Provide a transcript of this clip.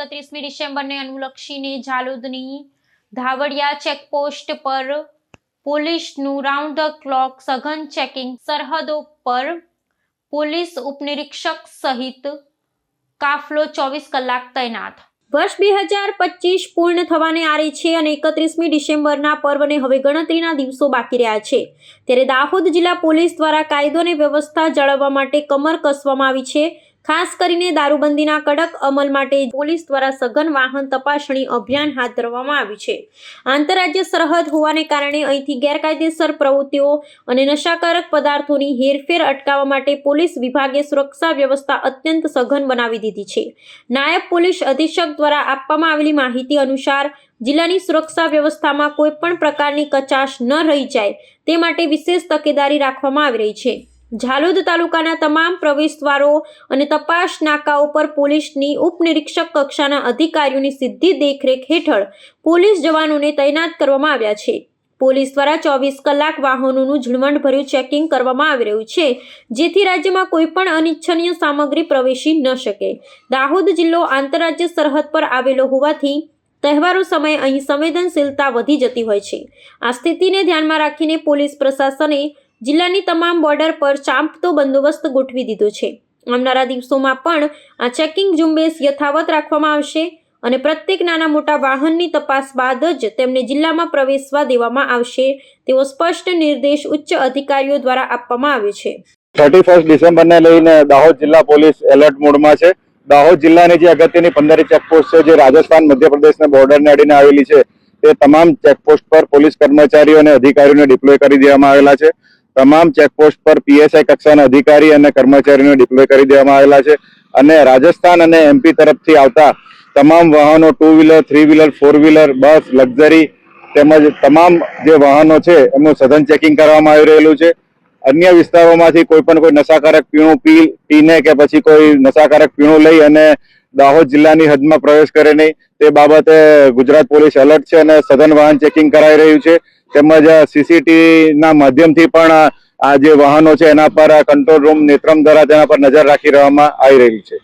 એકત્રીસમી ડિસેમ્બરને અનુલક્ષીને ઝાલોદની ધાવડિયા ચેકપોસ્ટ પર પોલીસનું રાઉન્ડ ધ ક્લોક સઘન ચેકિંગ સરહદો પર પોલીસ ઉપનિરીક્ષક સહિત કાફલો ચોવીસ કલાક તૈનાત. વર્ષ બે હજાર પચીસ પૂર્ણ થવાને આરે છે અને એકત્રીસમી ડિસેમ્બરના પર્વને હવે ગણતરીના દિવસો બાકી રહ્યા છે. ત્યારે દાહોદ જિલ્લા પોલીસ દ્વારા કાયદો અને વ્યવસ્થા જાળવવા માટે કમર કસવામાં આવી છે. ખાસ કરીને દારૂબંધીના કડક અમલ માટે પોલીસ દ્વારા સઘન વાહન તપાસણી અભિયાન હાથ ધરવામાં આવ્યું છે. આંતરરાજ્ય સરહદ હોવાને કારણે અહીંથી ગેરકાયદેસર પ્રવૃત્તિઓ અને નશાકારક પદાર્થોની હેરફેર અટકાવવા માટે પોલીસ વિભાગે સુરક્ષા વ્યવસ્થા અત્યંત સઘન બનાવી દીધી છે. નાયબ પોલીસ અધિક્ષક દ્વારા આપવામાં આવેલી માહિતી અનુસાર, જિલ્લાની સુરક્ષા વ્યવસ્થામાં કોઈ પણ પ્રકારની કચાશ ન રહી જાય, તે માટે વિશેષ તકેદારી રાખવામાં આવી રહી છે. ઝાલોદ તાલુકાના તમામ પ્રવેશદ્વારો અને તપાસ નાકાઓ પર પોલીસની ઉપનિરીક્ષક કક્ષાના અધિકારીઓની સીધી દેખરેખ હેઠળ પોલીસ જવાનોને તૈનાત કરવામાં આવ્યા છે. પોલીસ દ્વારા ચોવીસ કલાક વાહનોનું ઝીણવટભર્યું ચેકિંગ કરવામાં આવી રહ્યું છે, જેથી રાજ્યમાં કોઈ પણ અનિચ્છનીય સામગ્રી પ્રવેશી ન શકે. દાહોદ જિલ્લો આંતરરાજ્ય સરહદ પર આવેલો હોવાથી તહેવારો સમયે અહીં સંવેદનશીલતા વધી જતી હોય છે. આ સ્થિતિને ધ્યાનમાં રાખીને પોલીસ પ્રશાસને જિલ્લાની તમામ બોર્ડર પર ચાંપતો બંદોબસ્ત ગોઠવી દીધો છે. આવનારા દિવસોમાં પણ આ ચેકિંગ ઝુંબેશ યથાવત રાખવામાં આવશે અને પ્રત્યેક નાના મોટા વાહનની તપાસ બાદ જ તેમને જિલ્લામાં પ્રવેશવા દેવામાં આવશે તેવો સ્પષ્ટ નિર્દેશ ઉચ્ચ અધિકારીઓ દ્વારા આપવામાં આવ્યો છે. થર્ટી ફર્સ્ટ ડિસેમ્બરને લઈને દાહોદ જિલ્લા પોલીસ એલર્ટ મોડમાં છે. દાહોદ જિલ્લાની જે અગત્યની પંદરે ચેકપોસ્ટ છે, જે રાજસ્થાન, મધ્યપ્રદેશના બોર્ડરને અડીને આવેલી છે, તે તમામ ચેકપોસ્ટ પર પોલીસ કર્મચારીઓ અને અધિકારીઓને ડિપ્લોય કરી દેવામાં આવેલા છે. તમામ ચેકપોસ્ટ પર પીએસઆઈ કક્ષાના અધિકારી અને કર્મચારીઓને ડિપ્લોય કરી દેવામાં આવેલા છે અને રાજસ્થાન અને એમપી તરફથી આવતા તમામ વાહનો two wheeler three wheeler four wheeler bus, luxury તેમજ તમામ જે વાહનો છે એમનું સઘન ચેકિંગ કરવામાં આવી રહેલું છે. અન્ય વિસ્તારોમાંથી કોઈ પણ કોઈ નશાકારક પીણું પી, પીને કે પછી કોઈ નશાકારક પીણું લઈ અને દાહોદ જિલ્લાની હદમાં પ્રવેશ કરે નહીં. તે બાબતે ગુજરાત પોલીસ એલર્ટ છે અને સઘન વાહન ચેકિંગ કરાઈ રહ્યું છે. તેમજ સીસીટીવીના માધ્યમથી પણ આ જે વાહનો છે, એના પર કંટ્રોલ રૂમ નેત્રમ દ્વારા તેના પર નજર રાખી રહેવામાં આવી રહી છે.